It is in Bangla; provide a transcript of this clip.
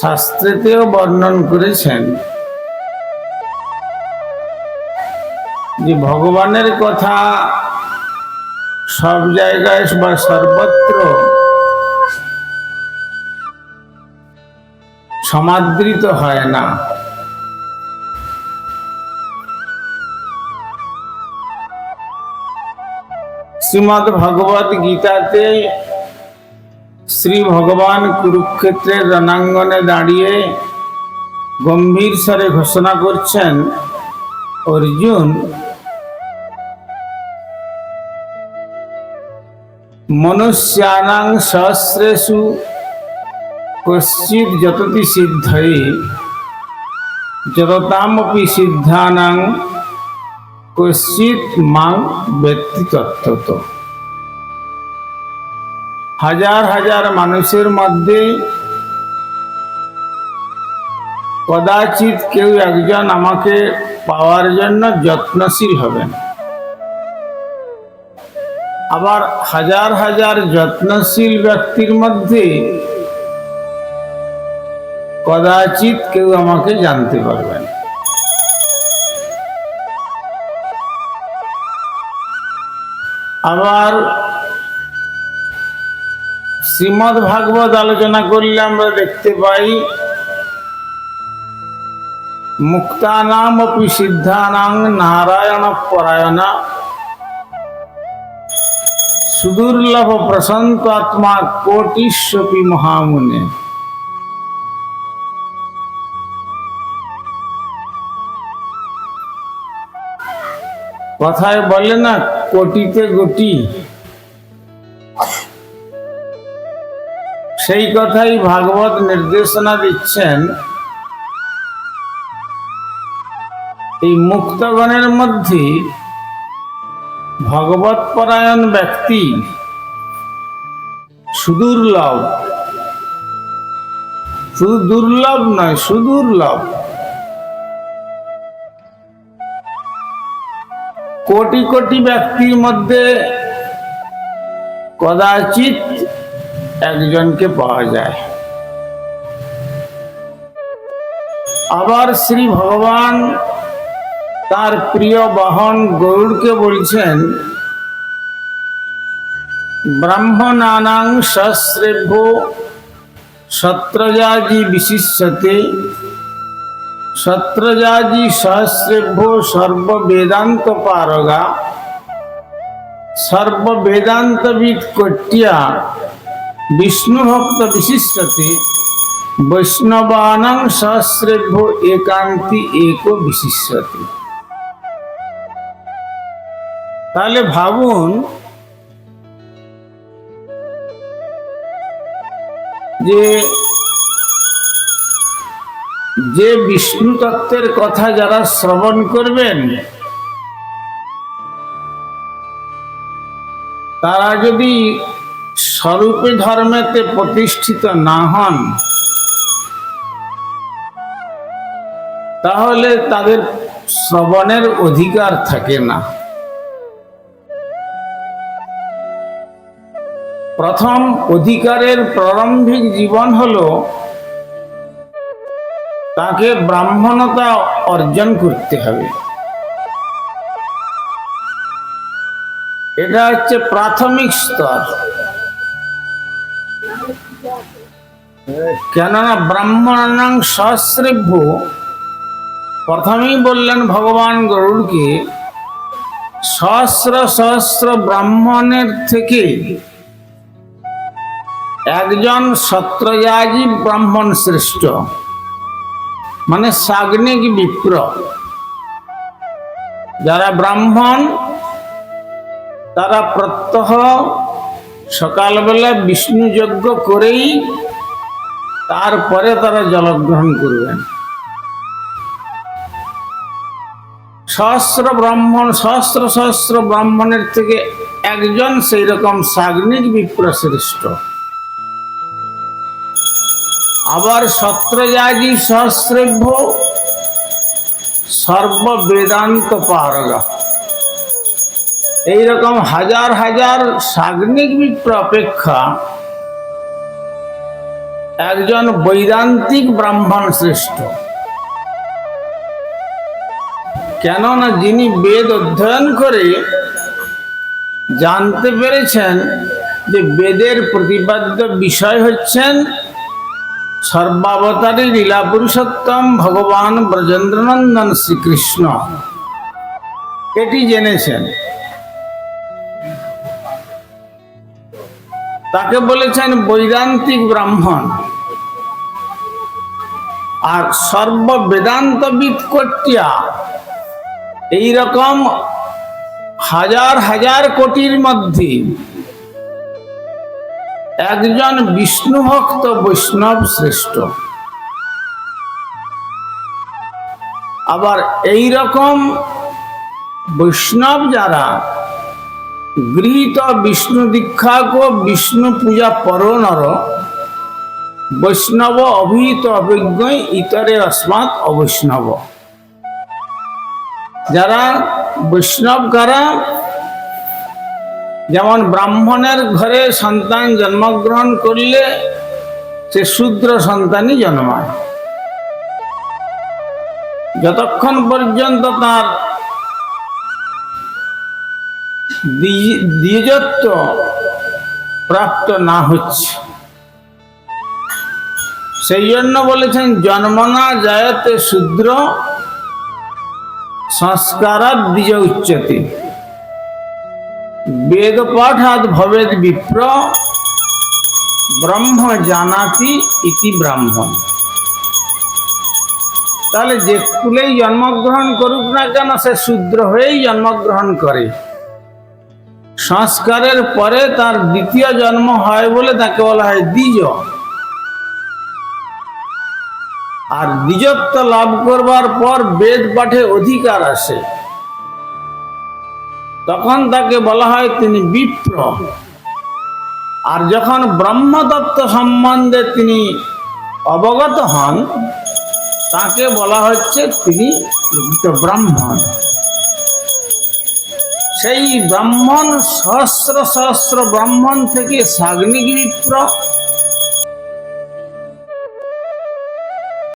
শাস্ত্রেতেও বর্ণন করেছেন। যে ভগবানের কথা সব জায়গায় বা সর্বত্র সমাদৃত হয় না। শ্রীমদ ভগবত গীতাতে শ্রী ভগবান কুরুক্ষেত্রের রণাঙ্গনে দাঁড়িয়ে গম্ভীর স্বরে ঘোষণা করছেন, অর্জুন, মনুষ্যানাং সহস্রেষু কশ্চিৎ যততি সিদ্ধয়ে যততামপি সিদ্ধানাং কশ্চিৎ মাং ব্যক্তি তত্ত্বত। হাজার হাজার মানুষের মধ্যে কদাচিৎ কেউ একজন আমাকে পাওয়ার জন্য যত্নশীল হবেন। আবার হাজার হাজার যত্নশীল ব্যক্তির মধ্যে কদাচিৎ কেউ আমাকে জানতে পারবেন। আবার শ্রীমদ ভাগবত আলোচনা করলে আমরা দেখতে পাই মুক্তানাম অপি সিদ্ধানাং নারায়ণ পরায়ণা সুদুর্লভ প্রশান্ত আত্মা কোটিস্বপি মহামুনে। কথায় বলে না, কোটিতে গটি সেই কথাই ভাগবত নির্দেশনা দিচ্ছেন। এই মুক্তগণের মধ্যে ভগবত পরায়ণ ব্যক্তি সুদুর্লভ। শুধু দুর্লভ নয়, সুদুর্লভ। কোটি কোটি ব্যক্তির মধ্যে কদাচিৎ একজনকে পাওয়া যায়। আবার শ্রী ভগবান তার প্রিয় বাহন গরুড়কে বলছেন, ব্রাহ্মণানাং সশ্রেভ্য সত্রজাজি বিশিষ্যতে, সত্রজাজি সহস্রেভ্য সর্ববেদান্ত পারগা সর্ববেদান্তবিদ কট্যা বিষ্ণু ভক্ত বিশিষ্টতে বৈষ্ণবানাং সহস্রেভ্য একান্তি এক বিশিষ্যতে তাহলে ভাবুন যে যে বিষ্ণু তত্ত্বের কথা যারা শ্রবণ করবেন তারা যদি স্বরূপে ধর্মেতে প্রতিষ্ঠিত না হন, তাহলে তাদের শ্রবণের অধিকার থাকে না। প্রথম অধিকারের প্রারম্ভিক জীবন হল তাকে ব্রাহ্মণতা অর্জন করতে হবে। এটা হচ্ছে প্রাথমিক স্তর। কেননা ব্রাহ্মণাং সহস্রেভ্য। প্রথমেই বললেন ভগবান গরুড়কে, সহস্র সহস্র ব্রাহ্মণের থেকে একজন সত্রয়াজী ব্রাহ্মণ শ্রেষ্ঠ মানে সাগ্নিক বিপ্র। যারা ব্রাহ্মণ, তারা প্রত্যহ সকালবেলা বিষ্ণু যজ্ঞ করেই তারপরে তারা জলগ্রহণ করবেন সহস্র ব্রাহ্মণ, সহস্র সহস্র ব্রাহ্মণের থেকে একজন সেই রকম সাগ্নিক বিপ্র শ্রেষ্ঠ। আবার সত্রজাজি সহস্রেভ্য, সর্ববেদান্ত পারগা। এইরকম হাজার হাজার সাগ্নিক বিপ্র অপেক্ষা একজন বৈদান্তিক ব্রাহ্মণ শ্রেষ্ঠ কেননা যিনি বেদ অধ্যয়ন করে জানতে পেরেছেন যে বেদের প্রতিপাদ্য বিষয় হচ্ছেন সর্বাবতারী লীলা পুরুষোত্তম ভগবান ব্রজেন্দ্রনন্দন শ্রীকৃষ্ণ। এটি জেনেছেন। তাকে বলেছেন বৈদান্তিক ব্রাহ্মণ। আর সর্ব বেদান্তবিদ কটিয়া এইরকম হাজার হাজার কোটির মধ্যে একজন বিষ্ণু ভক্ত বৈষ্ণব শ্রেষ্ঠ। আবার এই রকম বৈষ্ণব যারা গৃহীত বিষ্ণু দীক্ষাকো বিষ্ণু পূজা পর নর। বৈষ্ণব অভিহিত অভিজ্ঞ ইতরে অস্মাৎ অবৈষ্ণব। যারা বৈষ্ণব কারা? যেমন ব্রাহ্মণের ঘরে সন্তান জন্মগ্রহণ করলে সে শূদ্র সন্তানই জন্মায়। যতক্ষণ পর্যন্ত তার দ্বিজত্ব প্রাপ্ত না হচ্ছে। সেই জন্য বলেছেন, জন্মনা জায়তে শূদ্র সংস্কারাত দ্বিজ উচ্চতে। বেদ পাঠাৎ ভবেদ বিপ্র ব্রহ্ম জানাতি ইতি ব্রাহ্মণ। তাহলে যে কুলেই জন্মগ্রহণ করুক না কেন, সে শূদ্র হয়েই জন্মগ্রহণ করে। সংস্কারের পরে তার দ্বিতীয় জন্ম হয় বলে তাকে বলা হয় দ্বিজ। আর দ্বিজত্ব লাভ করবার পর বেদ পাঠে অধিকার আসে। তখন তাকে বলা হয় তিনি বিপ্র। আর যখন ব্রহ্মতত্ত্ব সম্বন্ধে তিনি অবগত হন, তাকে বলা হচ্ছে তিনি ব্রাহ্মণ। সেই ব্রাহ্মণ সহস্র সহস্র ব্রাহ্মণ থেকে সাগ্নিক বিপ্র